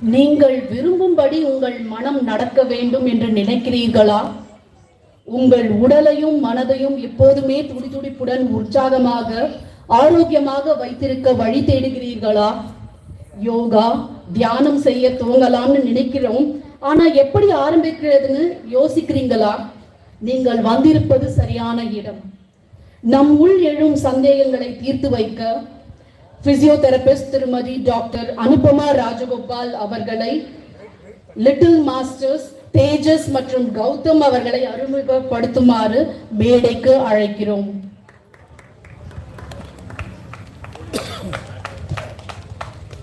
நீங்கள் விரும்பும்படி உங்கள் மனம் நடக்க வேண்டும் என்று நினைக்கிறீர்களா? உங்கள் உடலையும் மனதையும் எப்போதுமே துடிதுடிப்புடன் உற்சாகமாக ஆரோக்கியமாக வைத்திருக்க வழி தேடுகிறீர்களா? யோகா தியானம் செய்ய துவங்கலாம்னு நினைக்கிறோம். ஆனா எப்படி ஆரம்பிக்கிறதுன்னு யோசிக்கிறீங்களா? நீங்கள் வந்திருப்பது சரியான இடம். நம் உள் எழும் சந்தேகங்களை தீர்த்து வைக்க பிசியோதெரபிஸ்ட் திருமதி டாக்டர் அனுபமா ராஜகோபால் அவர்களை லிட்டில் மாஸ்டர்ஸ் தேஜஸ் மற்றும் கௌதம் அவர்களை அறிமுகப்படுத்துமாறு மேடைக்கு அழைக்கிறோம்.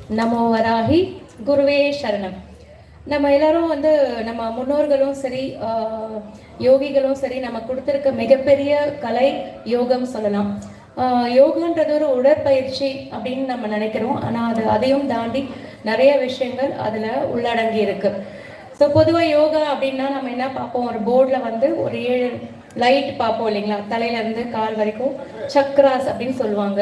நமோ வராகி குருவே சரணம். நம்ம எல்லாரும் வந்து நம்ம முன்னோர்களும் சரி ஆஹ், யோகிகளும் சரி நம்ம கொடுத்துருக்க மிகப்பெரிய கலை யோகம் சொல்லலாம். யோகான்றது ஒரு உடற்பயிற்சி அப்படின்னு நம்ம நினைக்கிறோம். ஆனால் அது அதையும் தாண்டி நிறைய விஷயங்கள் அதில் உள்ளடங்கி இருக்கு. ஸோ பொதுவாக யோகா அப்படின்னா நம்ம என்ன பார்ப்போம்? ஒரு போர்டில் வந்து ஒரு ஏழு லைட் பார்ப்போம் இல்லைங்களா? தலையிலேருந்து கால் வரைக்கும் சக்ராஸ் அப்படின்னு சொல்லுவாங்க.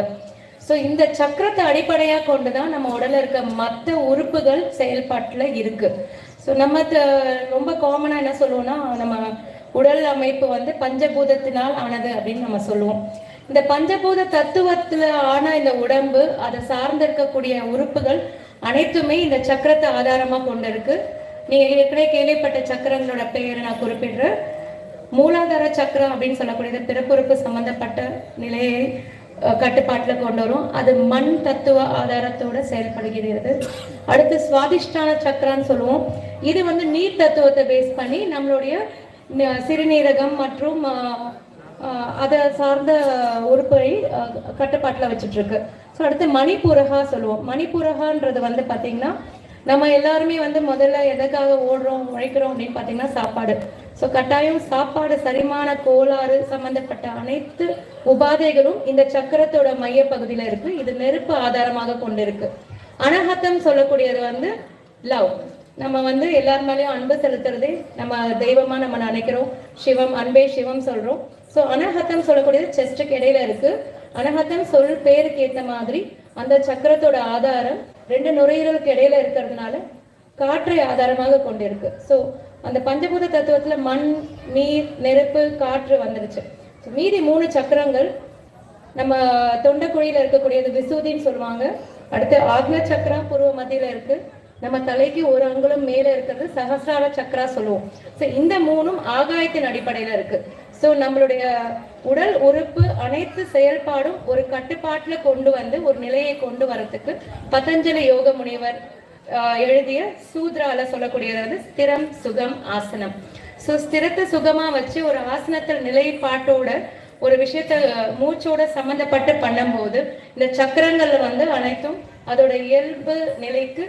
ஸோ இந்த சக்கரத்தை அடிப்படையாக கொண்டு தான் நம்ம உடலில் இருக்க மற்ற உறுப்புகள் செயல்பாட்டில் இருக்குது ஸோ நம்ம ரொம்ப காமனாக என்ன சொல்லுவோம்னா நம்ம உடல் அமைப்பு வந்து பஞ்சபூதத்தினால் ஆனது அப்படின்னு நம்ம சொல்லுவோம். இந்த பஞ்சபூத தத்துவத்துல ஆன இந்த உடம்பு அதை சார்ந்திருக்கக்கூடிய உறுப்புகள் அனைத்துமே இந்த சக்கரத்தை ஆதாரமா கொண்டு இருக்கு நீங்க ஏற்கனவே கேள்விப்பட்ட சக்கரங்களோட பெயரை நான் குறிப்பிடுறேன். மூலாதார சக்கரம் அப்படின்னு சொல்லக்கூடியது பிறப்புறுப்பு சம்பந்தப்பட்ட நிலையை கட்டுப்பாட்டில் கொண்டு வரும். அது மண் தத்துவ ஆதாரத்தோட செயல்படுகிறது. அடுத்து சுவாதிஷ்டான சக்கரான்னு சொல்லுவோம். இது வந்து நீர் தத்துவத்தை பேஸ் பண்ணி நம்மளுடைய சிறுநீரகம் மற்றும் அதை சார்ந்த உறுப்பை கட்டுப்பாட்டில் கட்டுப்பாட்டுல வச்சுட்டு இருக்கு ஸோ அடுத்து மணிப்புரகா சொல்லுவோம். மணிப்புரகான்றது வந்து பாத்தீங்கன்னா நம்ம எல்லாருமே வந்து முதல்ல எதுக்காக ஓடுறோம் உழைக்கிறோம் அப்படின்னு பார்த்தீங்கன்னா சாப்பாடு. ஸோ கட்டாயம் சாப்பாடு சரிமான கோளாறு சம்பந்தப்பட்ட அனைத்து உபாதைகளும் இந்த சக்கரத்தோட மைய இருக்கு. இது நெருப்பு ஆதாரமாக கொண்டு இருக்கு அனஹத்தம் சொல்லக்கூடியது வந்து லவ். நம்ம வந்து எல்லார் மேலேயும் அன்பு செலுத்துறதே நம்ம தெய்வமா நம்ம நினைக்கிறோம். சிவம் அன்பே சிவம் சொல்றோம். ஸோ அனஹத்தம் சொல்லக்கூடியது செஸ்ட்டுக்கு இடையில இருக்கு. அனஹத்தம் சொல் பேருக்கு ஏத்த மாதிரி அந்த சக்கரத்தோட ஆதாரம் ரெண்டு நுரையீரலுக்கு இடையில இருக்கிறதுனால காற்றை ஆதாரமாக கொண்டிருக்கு. ஸோ அந்த பஞ்சபூத தத்துவத்துல மண் நீர் நெருப்பு காற்று வந்துருச்சு மீதி மூணு சக்கரங்கள் நம்ம தொண்டக்குழியில இருக்கக்கூடியது விசூதின்னு சொல்லுவாங்க. அடுத்து ஆக்ன சக்கரா பூர்வ மத்தியில இருக்கு. நம்ம தலைக்கு ஒரு அங்குலம் மேல இருக்கிறது சகசிரார சக்கரா சொல்லுவோம். ஸோ இந்த மூணும் ஆகாயத்தின் அடிப்படையில இருக்கு. ஸோ நம்மளுடைய உடல் உறுப்பு அனைத்து செயல்பாடும் ஒரு கட்டுப்பாட்டில் கொண்டு வந்து ஒரு நிலையை கொண்டு வரத்துக்கு பதஞ்சலி யோக முனிவர் எழுதிய சூத்ரால சொல்லக்கூடியது வந்து ஸ்திரம் சுகம் ஆசனம். ஸோ ஸ்திரத்தை சுகமா வச்சு ஒரு ஆசனத்தில் நிலைப்பாட்டோட ஒரு விஷயத்த மூச்சோட சம்மந்தப்பட்டு பண்ணும்போது இந்த சக்கரங்கள்ல வந்து அனைத்தும் அதோட இயல்பு நிலைக்கு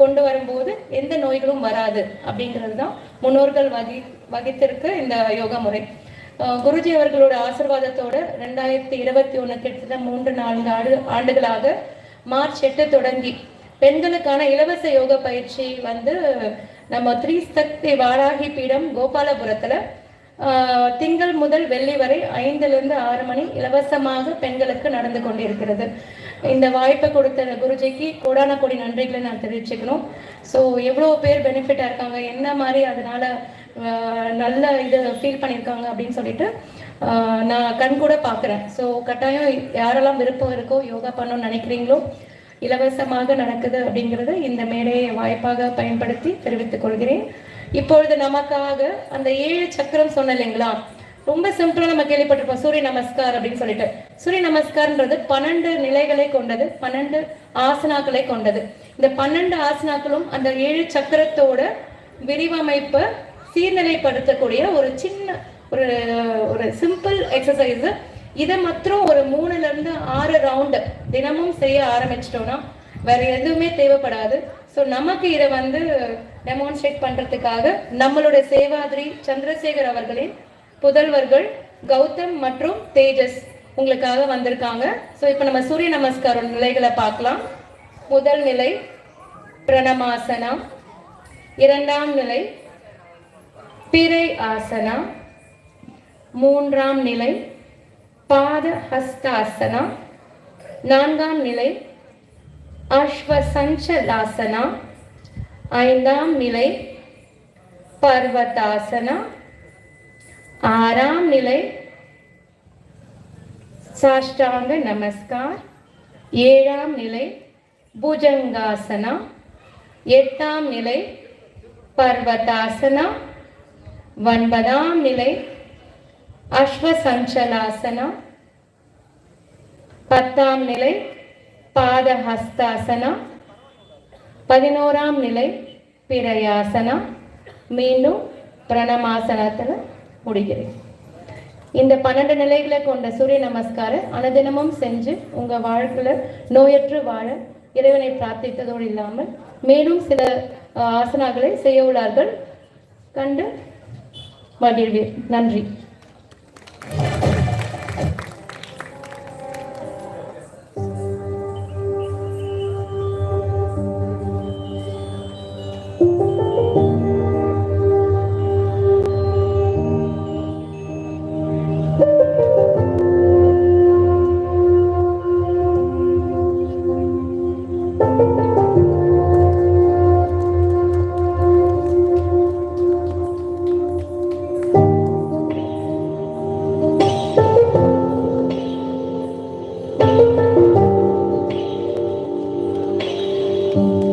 கொண்டு வரும்போது எந்த நோய்களும் வராது அப்படிங்கிறது தான் முன்னோர்கள் வகி வகித்திருக்கு இந்த யோகா முறை. குருஜி அவர்களோட ஆசிர்வாதத்தோட ரெண்டாயிரத்தி இருபத்தி ஒன்று கிட்டத்தட்ட மூன்று நான்கு ஆண்டு ஆண்டுகளாக மார்ச் எட்டு தொடங்கி பெண்களுக்கான இலவச யோக பயிற்சி வந்து நம்ம ஸ்ரீசக்தி வாராகி பீடம் கோபாலபுரத்தில் திங்கள் முதல் வெள்ளி வரை ஐந்துலேருந்து ஆறு மணி இலவசமாக பெண்களுக்கு நடந்து கொண்டிருக்கிறது. இந்த வாய்ப்பை கொடுத்த குருஜிக்கு கோடான கோடி நன்றிகளை நான் தெரிவிச்சுக்கணும். ஸோ எவ்வளோ பேர் பெனிஃபிட்டாக இருக்காங்க என்ன மாதிரி அதனால நல்ல இது ஃபீல் பண்ணியிருக்காங்க அப்படின்னு சொல்லிட்டு நான் கண் கூட பார்க்குறேன். ஸோ கட்டாயம் யாரெல்லாம் விருப்பம் இருக்கோ யோகா பண்ணணும்னு நினைக்கிறீங்களோ இலவசமாக நடக்குது அப்படிங்கிறத இந்த மேடையை வாய்ப்பாக பயன்படுத்தி தெரிவித்துக் கொள்கிறேன். இப்பொழுது நமக்காக அந்த ஏழு சக்கரம் சொன்ன இல்லைங்களா? ரொம்ப சிம்பிளா நம்ம கேள்விப்பட்டிருப்போம். சூரிய நமஸ்கார் அப்படின்னு சொல்லிட்டு. சூரிய நமஸ்கார்ன்றது பன்னெண்டு நிலைகளை கொண்டது பன்னெண்டு ஆசனாக்களை கொண்டது. இந்த பன்னெண்டு ஆசனாக்களும் அந்த ஏழு சக்கரத்தோட விரிவமைப்பை சீர்நிலைப்படுத்தக்கூடிய ஒரு சின்ன ஒரு ஒரு சிம்பிள் எக்ஸசைஸ் இதை மாத்திரம் ஒரு மூணுல இருந்து ஆறு ரவுண்டு தினமும் செய்ய ஆரம்பிச்சிட்டோம்னா வேற எதுவுமே தேவைப்படாது. ஸோ நமக்கு இதை வந்து டெமான்ஸ்ட்ரேட் பண்றதுக்காக நம்மளுடைய சேவாதிரி சந்திரசேகர் அவர்களின் புதல்வர்கள் கௌதம் மற்றும் தேஜஸ் உங்களுக்காக வந்திருக்காங்க. ஸோ இப்போ நம்ம சூரிய நமஸ்கார நிலைகளை பார்க்கலாம். முதல் நிலை பிரணமாசனா இரண்டாம் நிலை பிறை ஆசனா மூன்றாம் நிலை பாத ஹஸ்தாசனா நான்காம் நிலை அஸ்வசஞ்சலாசனா ஐந்தாம் நிலை பர்வதாசனா ஆறாம் நிலை சாஷ்டாங்க நமஸ்கார். ஏழாம் நிலை புஜங்காசனா எட்டாம் நிலை பர்வதாசனா ஒன்பதாம் நிலை அஸ்வசஞ்சலாசனா பத்தாம் நிலை பாதஹஸ்தாசனா பதினோராம் நிலை பிரயாசனா மீண்டும் பிரணமாசனத்தில் முடிகிறேன் இந்த பன்னெண்டு நிலைகளை கொண்ட சூரிய நமஸ்காரம் அனுதினமும் செஞ்சு உங்கள் வாழ்க்கையில் நோயற்று வாழ இறைவனை பிரார்த்தித்ததோடு இல்லாமல் மேலும் சில ஆசனாகளை செய்ய உள்ளார்கள். கண்டு மகிழ்வீர் நன்றி. Oh.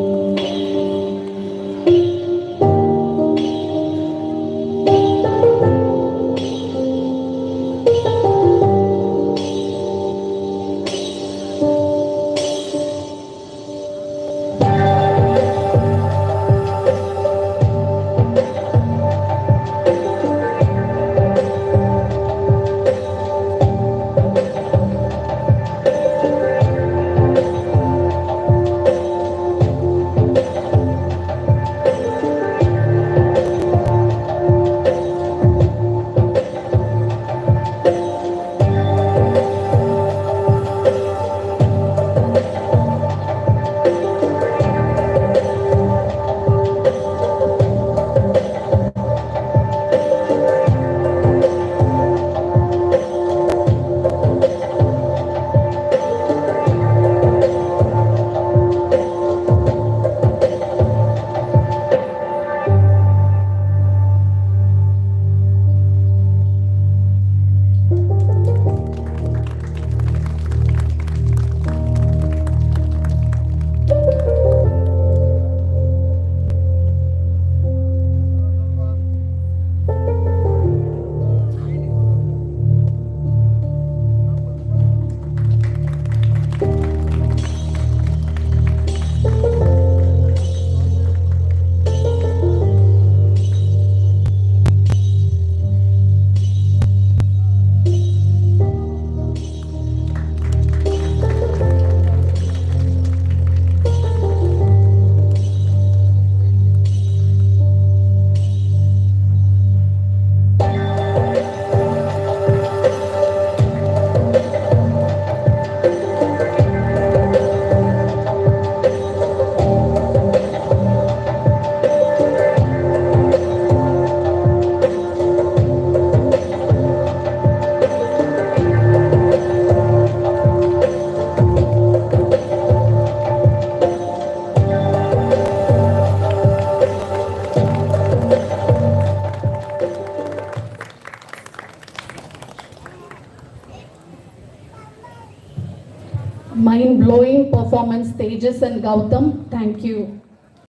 Performance, Tejas and Gautam. Thank you.